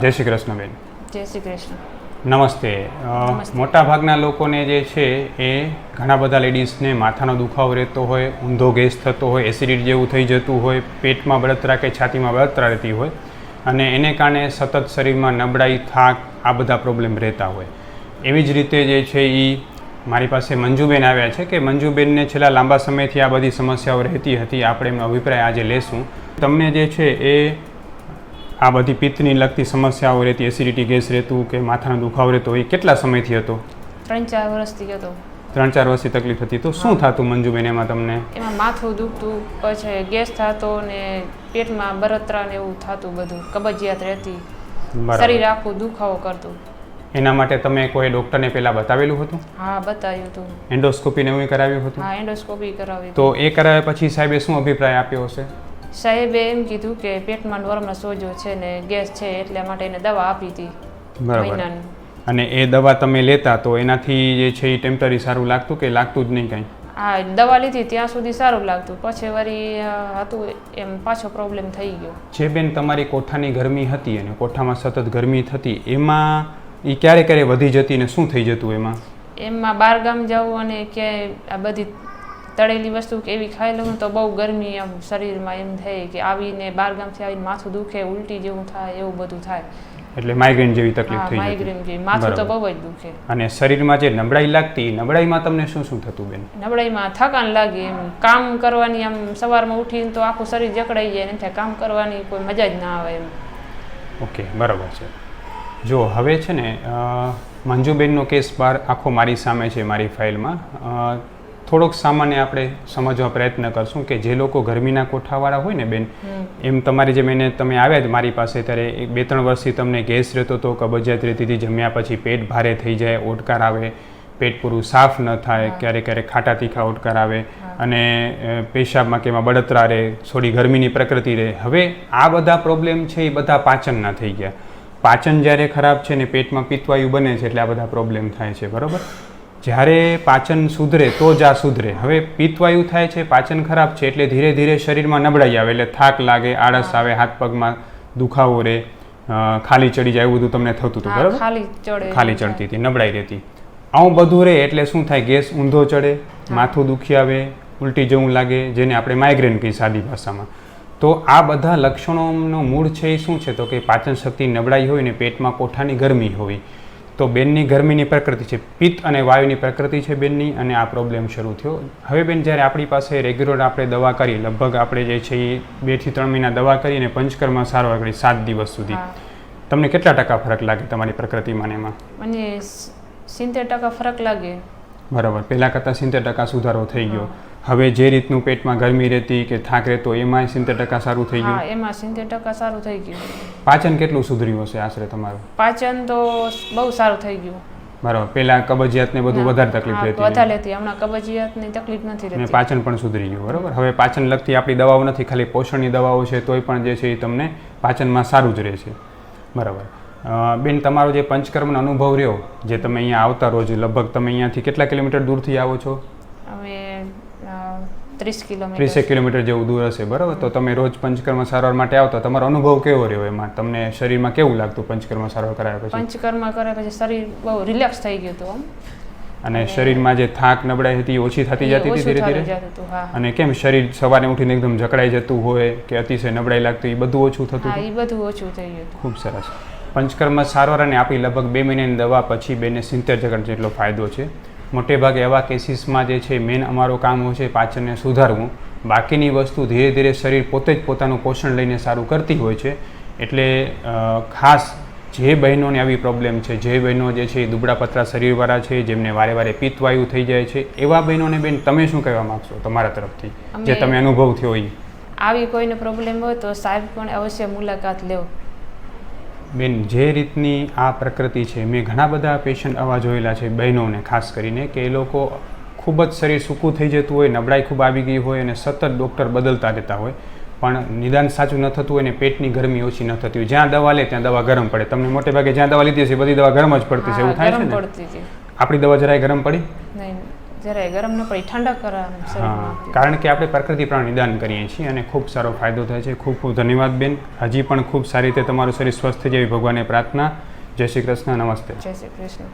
જય શ્રી કૃષ્ણ બેન. જય શ્રી કૃષ્ણ. નમસ્તે. મોટાભાગના લોકોને જે છે એ ઘણા બધા લેડીઝને માથાનો દુખાવો રહેતો હોય ઊંધો ગેસ થતો હોય એસિડિટી જેવું થઈ જતું હોય પેટમાં બળતરા કે છાતીમાં બળતરા રહેતી હોય અને એને કારણે સતત શરીરમાં નબળાઈ થાક આ બધા પ્રોબ્લેમ રહેતા હોય. એવી જ રીતે જે છે એ મારી પાસે મંજુબેન આવ્યા છે કે મંજુબેનને છેલ્લા લાંબા સમયથી આ બધી સમસ્યાઓ રહેતી હતી. આપણે એમનો અભિપ્રાય આજે લેશું. તમને જે છે એ આ બધી પિત્તની લગતી સમસ્યાઓ રહેતી એસિડિટી ગેસ રહેતું કે માથાનો દુખાવો રહેતો એ કેટલા સમયથી હતો? ત્રણ ચાર વર્ષથી હતો. ત્રણ ચાર વર્ષથી તકલીફ હતી. તો શું થતું મંજુબેન એમાં તમને? એમાં માથું દુખતું પછી ગેસ થતો ને પેટમાં બળતરા ને એવું થતું બધું કબજિયાત રહેતી. શરીર આખું દુખાવો કરતું. એના માટે તમે કોઈ ડોક્ટરને પહેલાં બતાવેલું હતું? હા બતાવ્યું હતું. એન્ડોસ્કોપી ને એવું કરાવ્યું હતું? હા એન્ડોસ્કોપી કરાવી તો એ કરાવ્યા પછી સાહેબે શું અભિપ્રાય આપ્યો હશે? સાહેબે એમ કીધું કે પેટમાં નોર્મલ સોજો છે ને ગેસ છે એટલા માટે એને દવા આપી હતી બરાબર. મહિનાની. અને એ દવા તમે લેતા તો એનાથી જે છે એ ટેમ્પરરી સારું લાગતું કે લાગતું જ નહીં કાંઈ? હા દવા લીધી ત્યાં સુધી સારું લાગતું. પછી વળી અ, હતું એમ પાછો પ્રોબ્લેમ થઈ ગયો. જે બેન તમારી કોઠાની ગરમી હતી અને કોઠામાં સતત ગરમી થતી એમાં એ ક્યારે ક્યારે વધી જતી ને શું થઈ જતું એમાં? એમાં બહાર ગામ જવું અને ક્યાંય આ બધી તળેલી વસ્તુ કે એવી ખાઈ લઉં તો બહુ ગરમી આમ શરીરમાં એમ થાય કે આવીને બહાર ગામથી આવીને માથું દુખે ઉલટી જેવું થાય એવું બધું થાય. એટલે માઇગ્રેન જેવી તકલીફ થઈ માઇગ્રેન જેવી. માથું તો બહુ જ દુખે. અને શરીરમાં જે નબળાઈ લાગતી નબળાઈમાં તમને શું શું થતું બેન? નબળાઈમાં થકાન લાગે એમ. કામ કરવાની આમ સવારમાં ઉઠીને તો આખું શરીર જકડાઈ જાય ને કામ કરવાની કોઈ મજા જ ના આવે એમ. ઓકે બરાબર છે. જો હવે છે ને મંજુબેનનો કેસ બાર આખો મારી સામે છે મારી ફાઇલમાં. થોડોક સામાન્ય આપણે સમજવા પ્રયત્ન કરશું કે જે લોકો ગરમીના કોઠાવાળા હોય ને બેન એમ તમારી જે મેને તમે આવ્યા જ મારી પાસે ત્યારે બે ત્રણ વર્ષથી તમને ગેસ રહેતો હતો કબજિયાત રહેતી હતી જમ્યા પછી પેટ ભારે થઈ જાય ઓટકાર આવે પેટ પૂરું સાફ ન થાય ક્યારેક ક્યારેક ખાટા તીખા ઓટકાર આવે અને પેશાબમાં કે એમાં બળતરા રહે થોડી ગરમીની પ્રકૃતિ રહે. હવે આ બધા પ્રોબ્લેમ છે એ બધા પાચનના થઈ ગયા. પાચન જ્યારે ખરાબ છે ને પેટમાં પિત્તવાયુ બને છે એટલે આ બધા પ્રોબ્લેમ થાય છે બરાબર? જ્યારે પાચન સુધરે તો જ આ સુધરે. હવે પિત્તવાયુ થાય છે પાચન ખરાબ છે એટલે ધીરે ધીરે શરીરમાં નબળાઈ આવે એટલે થાક લાગે આળસ આવે હાથ પગમાં દુખાવો રહે ખાલી ચડી જાય એવું બધું તમને થતું હતું બરાબર? ખાલી ચડતી હતી નબળાઈ રહેતી. આવું બધું રહે એટલે શું થાય ગેસ ઊંધો ચડે માથું દુખી આવે ઉલટી જેવું લાગે જેને આપણે માઇગ્રેન કહીએ સાદી ભાષામાં. તો આ બધા લક્ષણોનું મૂળ છે એ શું છે? તો કે પાચન શક્તિ નબળાઈ હોય ને પેટમાં કોઠાની ગરમી હોય. તો બેનની ગરમીની પ્રકૃતિ છે પિત્ત અને વાયુની પ્રકૃતિ છે બેનની અને આ પ્રોબ્લેમ શરૂ થયો. હવે બેન જ્યારે આપણી પાસે રેગ્યુલર આપણે દવા કરી લગભગ આપણે જે છે એ બેથી ત્રણ મહિના દવા કરી અને પંચકર્મ સારવાર કરી સાત દિવસ સુધી. તમને કેટલા ટકા ફરક લાગે તમારી પ્રકૃતિમાં એમાં? મને સિત્તેર ટકા ફરક લાગે. બરાબર પહેલાં કરતાં સિત્તેર ટકા સુધારો થઈ ગયો. હવે જે રીતનું પેટમાં ગરમી રહેતી કે થાક રહેતો એમાં સિત્તેર ટકા સારું થઈ ગયું? એમાં સિત્તેર ટકા સારું થઈ ગયું. પાચન કેટલું સુધર્યું હશે આશરે તમારું? પાચન તો બહુ સારું થઈ ગયું. બરાબર. પહેલાં કબજિયાત ને બધું વધારે તકલીફ રહેતી વધારે ને? લેતી હમણાં કબજિયાતની તકલીફ નથી રહેતી. પાચન પણ સુધરી ગયું બરાબર? હવે પાચન લગતી આપણી દવાઓ નથી ખાલી પોષણની દવાઓ છે તોય પણ જે છે એ તમને પાચનમાં સારું જ રહે છે બરાબર બેન તમારો જે પંચકર્મનો અનુભવ રહ્યો જે તમે અહીંયા આવતા રોજ લગભગ તમે અહીંયાથી કેટલા કિલોમીટર દૂરથી આવો છો? અમે ત્રીસ કિલોમીટર. ત્રીસેક કિલોમીટર જેવું દૂર હશે બરાબર? તો તમે રોજ પંચકર્મ સારવાર માટે આવતા તમારો અનુભવ કેવો રહ્યો એમાં? તમને શરીરમાં કેવું લાગતું પંચકર્મ સારવાર કરાયા પછી? પંચકર્મ કર્યા પછી શરીર બહુ રિલેક્સ થઈ ગયું હતું અને શરીરમાં જે થાક નબળાઈ હતી ઓછી થતી જતી હતી ધીરે ધીરે? અને કેમ શરીર સવારે ઉઠીને એકદમ જકડાઈ જતું હોય કે અતિશય નબળાઈ લાગતું એ બધું ઓછું થતું એ બધું ઓછું થઈ ગયું ખૂબ સરસ. પંચકર્મ સારવાર અને આપી લગભગ બે મહિનાની દવા પછી બેને સિત્તેર ટકા જેટલો ફાયદો છે. મોટે ભાગે એવા કેસીસમાં જે છે મેન અમારું કામ હોય છે પાચનને સુધારવું. બાકીની વસ્તુ ધીરે ધીરે શરીર પોતે જ પોતાનું પોષણ લઈને સારું કરતી હોય છે. એટલે ખાસ જે બહેનોને આવી પ્રોબ્લેમ છે જે બહેનો જે છે એ દુબળા પતરા શરીરવાળા છે જેમને વારે વારે પિત્તવાયુ થઈ જાય છે એવા બહેનોને બેન તમે શું કહેવા માગશો તમારા તરફથી? જે તમે અનુભવ થયો એ આવી કોઈને પ્રોબ્લેમ હોય તો સાહેબ પણ અવશ્ય મુલાકાત લેવો બેન જે રીતની આ પ્રકૃતિ છે મેં ઘણા બધા પેશન્ટ આવા જોયેલા છે બહેનોને ખાસ કરીને કે એ લોકો ખૂબ જ શરીર સૂકું થઈ જતું હોય નબળાઈ ખૂબ આવી ગઈ હોય અને સતત ડૉક્ટર બદલતા રહેતા હોય. પણ નિદાન સાચું ન થતું હોય ને પેટની ગરમી ઓછી ન થતી હોય. જ્યાં દવા લે ત્યાં દવા ગરમ પડે. તમને મોટે ભાગે જ્યાં દવા લીધી હશે બધી દવા ગરમ જ પડતી છે એવું થાય છે ને? આપણી દવા જરાય ગરમ પડી? નહીં જરાય ગરમ ન પડી ઠંડક કરે આમ હા શરીરમાં કારણ કે આપણે પ્રકૃતિ પ્રાણ નિદાન કરીએ છીએ અને ખૂબ સારો ફાયદો થાય છે. ખૂબ ખૂબ ધન્યવાદ બેન. હજી પણ ખૂબ સારી રીતે તમારું શરીર સ્વસ્થ જેવી ભગવાને ભગવાનને પ્રાર્થના. જય શ્રી કૃષ્ણ. નમસ્તે. જય શ્રી કૃષ્ણ.